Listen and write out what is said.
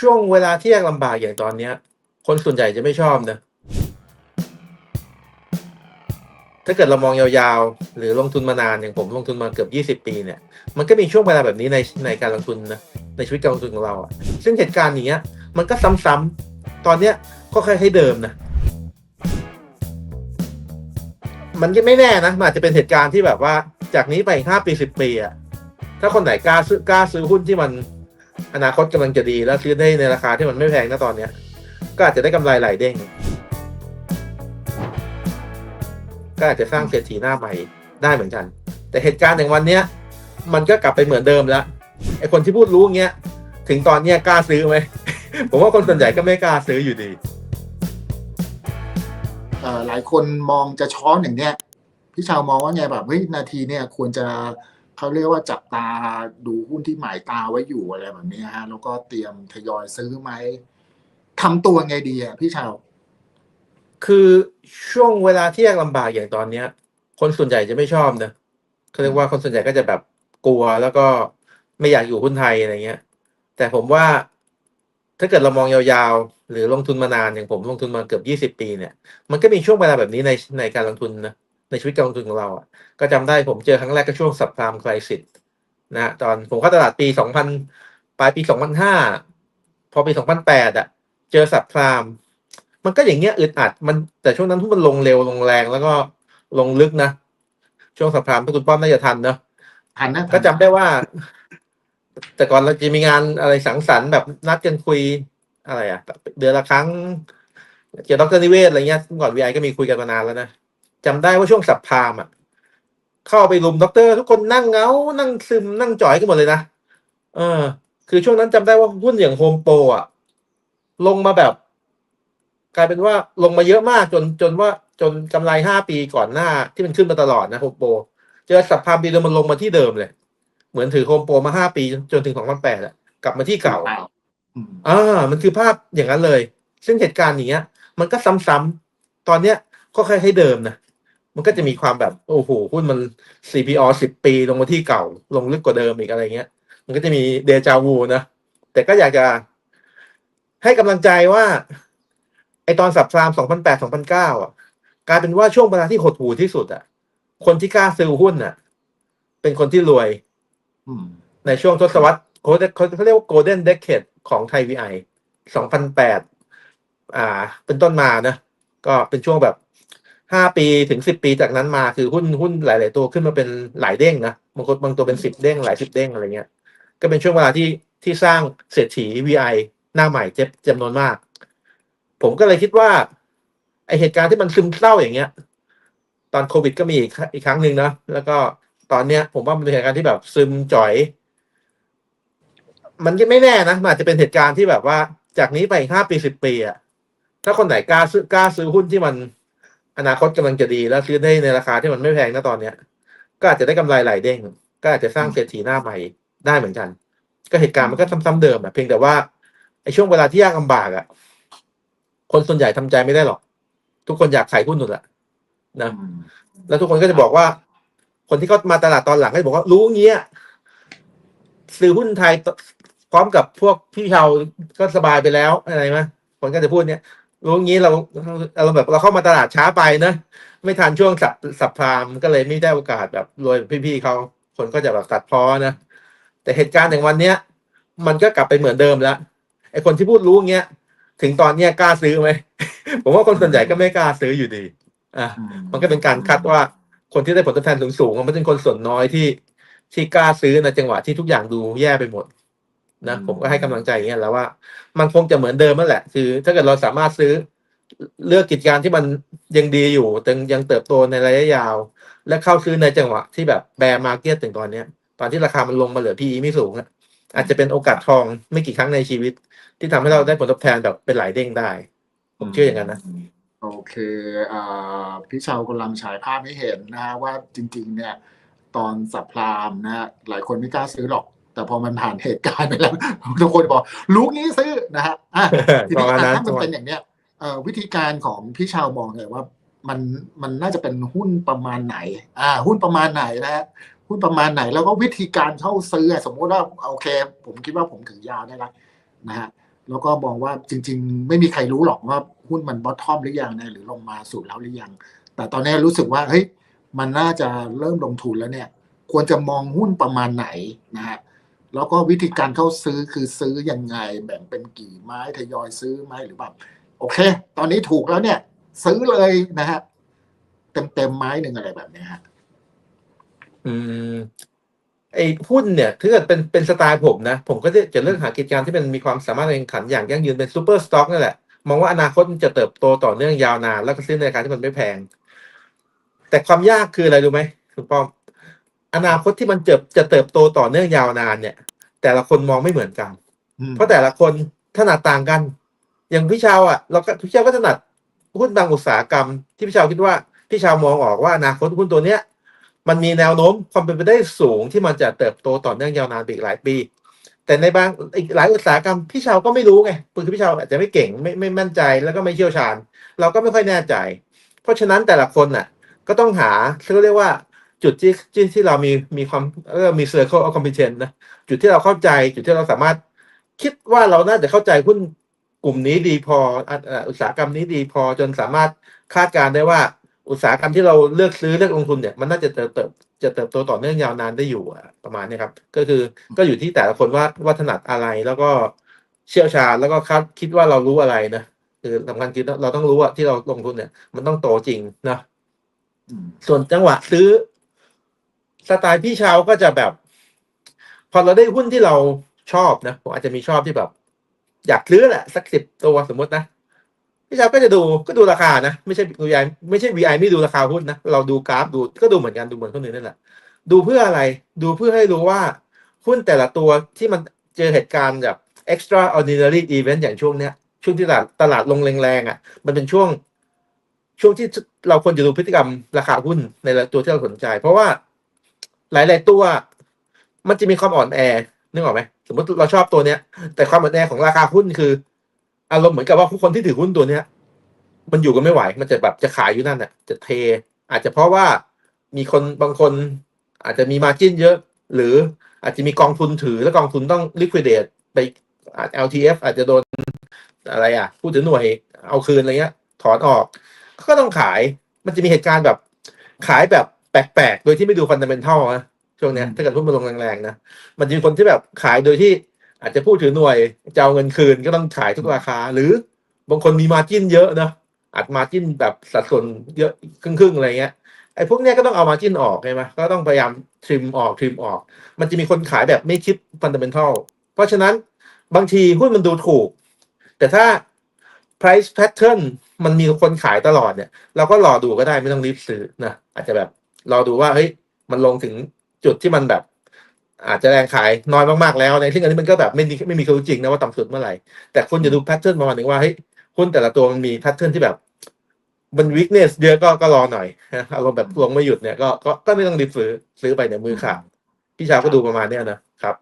ช่วงเวลาที่ยากลำบากอย่างตอนเนี้ย คนส่วนใหญ่จะไม่ชอบนะ ถ้าเกิดเรามองยาวๆ หรือลงทุนมานานอย่างผมลงทุนมาเกือบ 20 ปีเนี่ย มันก็มีช่วงเวลาแบบนี้ในในการลงทุนนะในชีวิตการลงทุนของเราอะซึ่งเหตุการณ์อย่างเงี้ยมันก็ซ้ำๆตอนเนี้ยก็คล้ายๆเดิมนะมันก็ไม่แน่นะมันอาจจะเป็นเหตุการณ์ที่แบบว่าจากนี้ไปอีกห้าปีสิบปีอะถ้าคนไหนกล้าซื้อกล้าซื้อหุ้นที่มัน อนาคตกำลังจะดีแล้วซื้อได้ในราคาที่มันไม่แพงนะตอนเนี้ย ก็อาจจะได้กำไรหลายเด้ง ก็อาจจะสร้างเศรษฐีหน้าใหม่ได้เหมือนกัน แต่เหตุการณ์อย่างวันเนี้ย มันก็กลับไปเหมือนเดิมแล้วไอคนที่พูดรู้อย่างเงี้ย ถึงตอนเนี้ยกล้าซื้อไหม ผมว่าคนส่วนใหญ่ก็ไม่กล้าซื้ออยู่ดีหลายคนมองจะช้อนอย่างเนี้ยพี่ชาวมองว่าไงแบบเฮ้ยนาทีเนี่ยควรจะ เขาเรียกว่าจับตาดูหุ้นที่หมายตาไว้อยู่อะไรแบบนี้ฮะแล้วก็เตรียมทยอยซื้อไหมทำตัวไงดีอะพี่ชาวคือช่วงเวลาที่ยากลำบากอย่างตอนเนี้ย คนส่วนใหญ่จะไม่ชอบนะเขาเรียกว่าคนส่วนใหญ่ก็จะแบบกลัวแล้วก็ไม่อยากอยู่หุ้นไทยอะไรเงี้ย แต่ผมว่าถ้าเกิดเรามองยาวๆ หรือลงทุนมานานอย่างผมลงทุนมาเกือบยี่สิบปีเนี่ย มันก็มีช่วงเวลาแบบนี้ในในการลงทุนนะ ในชีวิตการลงทุนของเราอะก็จำได้ผมเจอครั้งแรกก็ช่วงสับพรามคลายสิทนะตอนผมเข้าตลาดปีสองพันปลายปีสองพันห้าพอปีสองพันแปดอะ เจอสับพรามมันก็อย่างเงี้ยอึดอัดมันแต่ช่วงนั้นทุกมันลงเร็วลงแรงแล้วก็ลงลึกนะช่วงสับพรามถ้าคุณป้อมน่าจะทันเนอะทันนะก็จำได้ว่า แต่ก่อนเราจะมีงานอะไรสังสรรค์แบบนัดกันคุยอะไรอะ เดือนละครั้งเกี่ยวกับดรนิเวศอะไรเงี้ยก่อนวีไอก็มีคุยกันมานานแล้วนะ จำได้ว่าช่วงสับพรามอะ เข้าไปรุมด็อกเตอร์ ทุกคนนั่งเหงา นั่งซึมนั่งจ่อยกันหมดเลยนะเออ คือช่วงนั้นจำได้ว่าหุ้นอย่างโฮมโปรอะ ลงมาแบบ กลายเป็นว่าลงมาเยอะมากจนจนว่าจนกำไรห้าปีก่อนหน้าที่มันขึ้นมาตลอดนะโฮมโปรเจอสับพรามปีเดียวมันลงมาที่เดิมเลย เหมือนถือโฮมโปรมาห้าปีจนถึงสองพันแปดอะกลับมาที่เก่าอืมอ่ามันคือภาพอย่างนั้นเลย ซึ่งเหตุการณ์อย่างเงี้ย มันก็ซ้ำๆตอนเนี้ยก็คล้ายๆเดิมนะ มันก็จะมีความแบบโอ้โหหุ้นมัน CPO สิบปีลงมาที่เก่าลงลึกกว่าเดิมอีกอะไรเงี้ย มันก็จะมีเดจาวูนะ แต่ก็อยากจะให้กำลังใจว่า ไอตอนสับพรามสองพันแปดสองพันเก้าอะ กลายเป็นว่าช่วงเวลาที่หดหูที่สุดอะ คนที่กล้าซื้อหุ้นอะ เป็นคนที่รวยอืมในช่วงทศวรรษเขาเขาเรียกว่า golden decade ของไทยวีไอ2008อ่า เป็นต้นมานะ ก็เป็นช่วงแบบ ห้าปีถึงสิบปีจากนั้นมาคือหุ้นหุ้นหลาย ๆ ตัวขึ้นมาเป็นหลายเด้งนะบางคนบางตัวเป็นสิบเด้งหลายสิบเด้งอะไรเงี้ย ก็เป็นช่วงเวลาที่ที่สร้างเศรษฐี VI หน้าใหม่เจ็บจำนวนมาก ผมก็เลยคิดว่า ไอเหตุการณ์ที่มันซึมเศร้าอย่างเงี้ย ตอนโควิดก็มีอีกอีกครั้งหนึ่งนะแล้วก็ตอนเนี้ย ผมว่ามันเป็นเหตุการณ์ที่แบบซึมจ่อย มันก็ไม่แน่นะมันอาจจะเป็นเหตุการณ์ที่แบบว่า จากนี้ไปอีกห้าปีสิบปีอะถ้าคนไหนกล้าซื้อกล้าซื้อหุ้นที่มัน อนาคตกำลังจะดีแล้วซื้อได้ในราคาที่มันไม่แพงนะตอนเนี้ย ก็อาจจะได้กำไรหลายเด้ง ก็อาจจะสร้างเศรษฐีหน้าใหม่ได้เหมือนกัน ก็เหตุการณ์มันก็ซ้ำๆเดิมอะเพียงแต่ว่าไอ้ช่วงเวลาที่ยากลำบากอะคนส่วนใหญ่ทำใจไม่ได้หรอก ทุกคนอยากขายหุ้นหมดอะนะอืมแล้วทุกคนก็จะบอกว่า คนที่เขามาตลาดตอนหลังก็จะบอกว่ารู้เงี้ยซื้อหุ้นไทยตพร้อมกับพวกพี่ชาวก็สบายไปแล้วอะไรไหมคนก็จะพูดเนี่ย รู้งี้เราเราแบบเราเข้ามาตลาดช้าไปนะไม่ทันช่วงสับสับพรามก็เลยไม่ได้โอกาสแบบรวยแบบพี่ๆเขาคนก็จะแบบตัดพ้อนะแต่เหตุการณ์อย่างวันเนี้ย มันก็กลับไปเหมือนเดิมแล้วไอ้คนที่พูดรู้เงี้ยถึงตอนเนี้ยกล้าซื้อไหม ผมว่าคนส่วนใหญ่ก็ไม่กล้าซื้ออยู่ดี อะอืมันก็เป็นการคัดว่าคนที่ได้ผลตอบแทนสูงๆมันเป็นคนส่วนน้อยที่ที่กล้าซื้อในจังหวะที่ทุกอย่างดูแย่ไปหมด นะผมก็ให้กำลังใจอย่างเงี้ยแล้วว่า มันคงจะเหมือนเดิมนั่นแหละ คือ ถ้าเกิดเราสามารถซื้อเลือกกิจการที่มันยังดีอยู่แต่ยังเติบโตในระยะยาว และเข้าซื้อในจังหวะที่แบบแบร์มาร์เก็ตถึงตอนเนี้ย ตอนที่ราคามันลงมาเหลือ PE ไม่สูงอะอาจจะเป็นโอกาสทองไม่กี่ครั้งในชีวิต ที่ทำให้เราได้ผลตอบแทนแบบเป็นหลายเด้งได้ ผมเชื่ออย่างนั้นนะโอเคอ่าพี่ชาวกำลังฉายภาพให้เห็นนะฮะว่าจริง ๆ เนี่ย ตอนสับพรามนะฮะหลายคนไม่กล้าซื้อหรอก แต่พอมันผ่านเหตุการณ์ไปแล้วทุกคนบอกรู้งี้ซื้อนะฮะอะทีประนี้มาณนั้นถ้ามันเป็นอย่างเนี้ยเอ่อวิธีการของพี่ชาวมองเลยว่ามันมันน่าจะเป็นหุ้นประมาณไหน อ่า หุ้นประมาณไหนนะฮะหุ้นประมาณไหน แล้วก็วิธีการเข้าซื้ออะสมมุติว่าโอเค ผมคิดว่าผมถือยาวได้ละนะฮะแล้วก็มองว่าจริง ๆ ไม่มีใครรู้หรอกว่าหุ้นมันบอททอมหรือยังนะหรือลงมาสู่แล้วหรือยัง แต่ตอนนี้รู้สึกว่าเฮ้ยมันน่าจะเริ่มลงทุนแล้วเนี่ย ควรจะมองหุ้นประมาณไหนนะฮะ แล้วก็วิธีการเข้าซื้อคือซื้อยังไง แบ่งเป็นกี่ไม้ทยอยซื้อไหมหรือแบบโอเค ตอนนี้ถูกแล้วเนี่ย ซื้อเลยนะฮะเต็มเต็มไม้หนึ่งอะไรแบบนี้ฮะอืมไอ้หุ้นเนี่ยถ้าเกิดเป็นเป็นสไตล์ผมนะ ผมก็จะจะเลือกหากิจการที่มันมีความสามารถในการแข่งขันอย่างยั่งยืนเป็นซูเปอร์สต็อกนั่นแหละ มองว่าอนาคตมันจะเติบโตต่อเนื่องยาวนาน แล้วก็ซื้อในราคาที่มันไม่แพง แต่ความยากคืออะไรรู้ไหมคุณป้อม อนาคตที่มันจะจะเติบโตต่อเนื่องยาวนานเนี่ย แต่ละคนมองไม่เหมือนกันอืมเพราะแต่ละคนถนัดต่างกัน อย่างพี่ชาวอะเราก็พี่ชาวก็ถนัดหุ้นบางอุตสาหกรรม ที่พี่ชาวคิดว่าพี่ชาวมองออกว่าอนาคตหุ้นตัวเนี้ย มันมีแนวโน้มความเป็นไปได้สูงที่มันจะเติบโตต่อเนื่องยาวนานไปอีกหลายปี แต่ในบางอีกหลายอุตสาหกรรมพี่ชาวก็ไม่รู้ไงคือพี่ชาวอาจจะไม่เก่งไม่ไม่มั่นใจแล้วก็ไม่เชี่ยวชาญ เราก็ไม่ค่อยแน่ใจ เพราะฉะนั้นแต่ละคนน่ะ ก็ต้องหาเขาเรียกว่า จุดที่ที่ที่เรามีมีความเออมี circle of competence นะจุดที่เราเข้าใจจุดที่เราสามารถคิดว่าเราน่าจะเข้าใจหุ้นกลุ่มนี้ดีพออะอะอุตสาหกรรมนี้ดีพอจนสามารถคาดการณ์ได้ว่า อุตสาหกรรมที่เราเลือกซื้อเลือกลงทุนเนี่ยมันน่าจะเติบเติบจะเติบโตต่อเนื่องยาวนานได้อยู่อะประมาณเนี้ครับ ก็คือก็อยู่ที่แต่ละคนว่าว่าถนัดอะไรแล้วก็เชี่ยวชาญแล้วก็คาดคิดว่าเรารู้อะไรนะคือสำคัญคือเราต้องรู้ว่าที่เราลงทุนเนี่ย มันต้องโตจริงนะอืมส่วนจังหวะซื้อ สไตล์พี่เชาวก็จะแบบ พอเราได้หุ้นที่เราชอบนะผมอาจจะมีชอบที่แบบ อยากซื้อแหละสักสิบตัวสมมตินะพี่เชาวก็จะดูก็ดูราคานะ ไม่ใช่ VI ไม่ใช่ VI ไม่ดูราคาหุ้นนะ เราดูกราฟดูก็ดูเหมือนกันดูเหมือนคนอื่นนั่นแหละ ดูเพื่ออะไรดูเพื่อให้รู้ว่าหุ้นแต่ละตัวที่มันเจอเหตุการณ์แบบ extraordinary event อย่างช่วงเนี้ยช่วงที่ตลาดตลาดลงแรงๆอะ มันเป็นช่วงช่วงที่เราควรจะดูพฤติกรรมราคาหุ้นในตัวที่เราสนใจ เพราะว่า หลาย ๆ ตัว มันจะมีความอ่อนแอนึกออกไหมสมมติเราชอบตัวเนี้ย แต่ความอ่อนแอของราคาหุ้นคือ อารมณ์เหมือนกับว่าผู้คนที่ถือหุ้นตัวเนี้ย มันอยู่กันไม่ไหว มันจะแบบจะขายอยู่นั่นน่ะ จะเท อาจจะเพราะว่ามีคนบางคนอาจจะมีมาจิ้นเยอะ หรืออาจจะมีกองทุนถือแล้วกองทุนต้อง liquidate ไปอาจ LTF อาจจะโดนอะไรอะผู้ถือหน่วยเอาคืนอะไรเงี้ย ถอนออก ก็ต้องขาย มันจะมีเหตุการณ์แบบขายแบบ แปลกๆ โดยที่ไม่ดูฟันเดเมนทัลนะช่วงเนี้ยอืมถ้าเกิดหุ้นมันลงแรงๆนะมันจะมีคนที่แบบขายโดยที่อาจจะผู้ถือหน่วยจะเอาเงินคืนก็ต้องขายทุกราคา หรือบางคนมีมาจิ้นเยอะนะอัดมาจิ้นแบบสัดส่วนเยอะครึ่งๆอะไรเงี้ยไอ้พวกเนี้ยก็ต้องเอามาจิ้นออกใช่ไหมก็ต้องพยายามทริมออกทริมออก มันจะมีคนขายแบบไม่คิดฟันเดเมนทัลเพราะฉะนั้นบางทีหุ้นมันดูถูก แต่ถ้า price pattern มันมีคนขายตลอดเนี่ย เราก็รอดูก็ได้ไม่ต้องรีบซื้อนะอาจจะแบบ รอดูว่าเฮ้ยมันลงถึงจุดที่มันแบบ อาจจะแรงขายน้อยมากๆแล้วในซึ่งอันนี้มันก็แบบไม่มีไม่มีเขารู้จริงนะว่าต่ำสุดเมื่อไหร่แต่คุณจะดูแพทเทิร์นประมาณหนึ่งว่าเฮ้ยหุ้นแต่ละตัวมันมีแพทเทิร์นที่แบบมันวิกเนสเยอะก็ก็รอหน่อยอารมณ์แบบลงไม่หยุดเนี่ยก็ก็ก็ไม่ต้องรีบซื้อซื้อไปเนี่ยมือขาดพี่ชาวก็ดูประมาณเนี้ยนะครับ